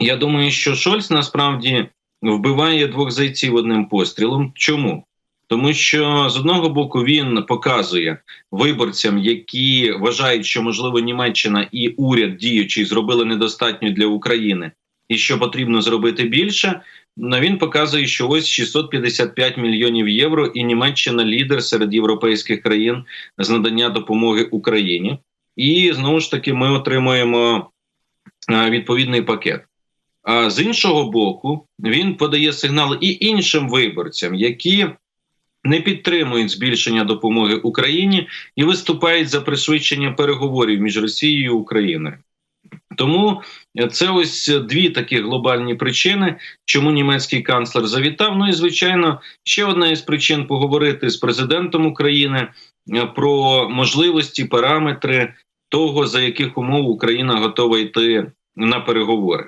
Я думаю, що Шольц насправді вбиває двох зайців одним пострілом. Чому? Тому що з одного боку він показує виборцям, які вважають, що можливо Німеччина і уряд діючий зробили недостатньо для України, і що потрібно зробити більше. Ну, він показує, що ось 655 мільйонів євро, і Німеччина лідер серед європейських країн з надання допомоги Україні. І знову ж таки ми отримуємо е, відповідний пакет. А з іншого боку, він подає сигнал і іншим виборцям, які не підтримують збільшення допомоги Україні і виступають за пришвидшення переговорів між Росією і Україною. Тому це ось дві такі глобальні причини, чому німецький канцлер завітав. Ну і звичайно, ще одна із причин поговорити з президентом України е, про можливості, параметри того, за яких умов Україна готова йти на переговори.